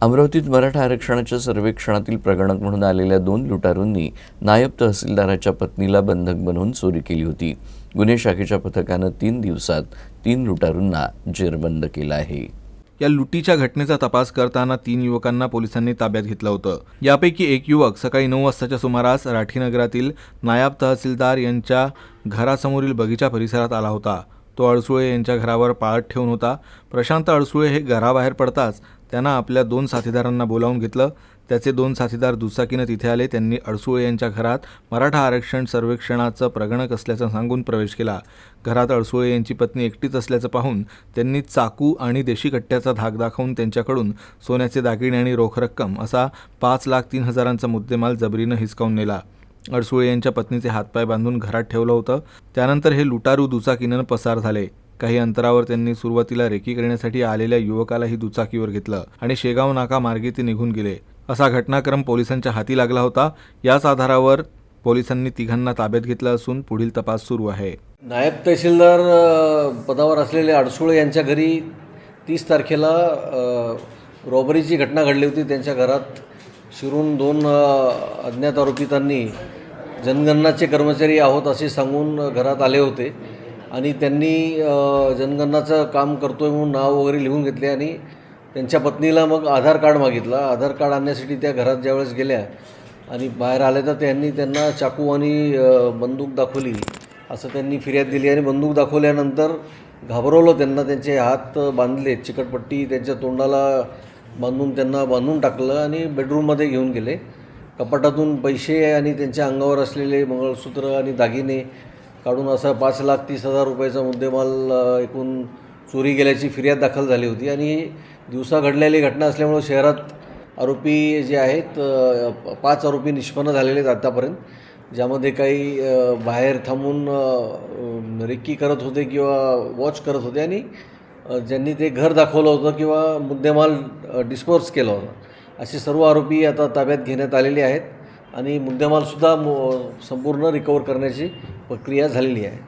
अमरावतीत मराठा आरक्षणाच्या सर्वेक्षणातील प्रगणक म्हणून आलेल्या दोन लुटारूंनी नायब तहसीलदाराच्या पत्नीला बंधक बनवून चोरी केली होती. गुन्हे शाखेच्या पथकानं तीन दिवसात तीन लुटारूंना जेरबंद केला आहे. या लुटीच्या घटनेचा तपास करताना तीन युवकांना पोलिसांनी ताब्यात घेतलं होतं. यापैकी एक युवक सकाळी नऊ वाजताच्या सुमारास राठीनगरातील नायब तहसीलदार यांच्या घरासमोरील बगीचा परिसरात आला होता. तो अडसुळे यांच्या घरावर पाळत ठेवून होता. प्रशांत अडसुळे हे घराबाहेर पडताच त्यांना आपल्या दोन साथीदारांना बोलावून घेतलं. त्याचे दोन साथीदार दुचाकीनं तिथे आले. त्यांनी अडसुळे यांच्या घरात मराठा आरक्षण सर्वेक्षणाचं प्रगणक असल्याचं सांगून प्रवेश केला. घरात अडसुळे यांची पत्नी एकटीच असल्याचं पाहून त्यांनी चाकू आणि देशी कट्ट्याचा धाक दाखवून त्यांच्याकडून सोन्याचे दागिने आणि रोख रक्कम असा पाच लाख तीन हजारांचा मुद्देमाल जबरीनं हिसकावून नेला. अडसुळे यांच्या पत्नीचे हातपाय बांधून घरात ठेवलं होतं. त्यानंतर हे लुटारू दुचाकीनं पसार झाले. काही अंतरावर त्यांनी सुरुवातीला रेकी करण्यासाठी आलेल्या युवकालाही दुचाकीवर घेतलं आणि शेगाव नाका मार्गे ते निघून गेले. असा घटनाक्रम पोलिसांच्या हाती लागला होता. याच आधारावर पोलिसांनी तिघांना ताब्यात घेतलं असून पुढील तपास सुरू आहे. नायब तहसीलदार पदावर असलेले अडसुळे यांच्या घरी तीस तारखेला रॉबरीची घटना घडली होती. त्यांच्या घरात शिरून दोन अज्ञात आरोपितांनी जनगणनाचे कर्मचारी आहोत असे सांगून घरात आले होते. आणि त्यांनी जनगणनाचं काम करतो आहे म्हणून नाव वगैरे लिहून घेतले आणि त्यांच्या पत्नीला मग आधार कार्ड मागितला. आधार कार्ड आणण्यासाठी त्या घरात ज्यावेळेस गेल्या आणि बाहेर आल्या तर त्यांनी त्यांना चाकू आणि बंदूक दाखवली. असं त्यांनी फिर्याद दिली आणि बंदूक दाखवल्यानंतर घाबरवलं त्यांना. त्यांचे हात बांधले चिकटपट्टी त्यांच्या तोंडाला बांधून त्यांना बांधून टाकलं आणि बेडरूममध्ये घेऊन गेले. कपाटातून पैसे आणि त्यांच्या अंगावर असलेले मंगळसूत्र आणि दागिने काढून असा पाच लाख तीस हजार रुपयाचा मुद्देमाल एकूण चोरी गेल्याची फिर्याद दाखल झाली होती. आणि दिवसा घडलेली घटना असल्यामुळं शहरात आरोपी जे आहेत पाच आरोपी निष्पन्न झालेले आहेत आत्तापर्यंत ज्यामध्ये काही बाहेर थांबून रिक्की करत होते किंवा वॉच करत होते आणि ज्यांनी ते घर दाखवलं होतं किंवा मुद्देमाल डिस्पोज केला होता. असे सर्व आरोपी आता ताब्यात घेण्यात आलेले आहेत. आणि मुद्देमालसुद्धा मो संपूर्ण रिकवर करण्याची प्रक्रिया झालेली आहे.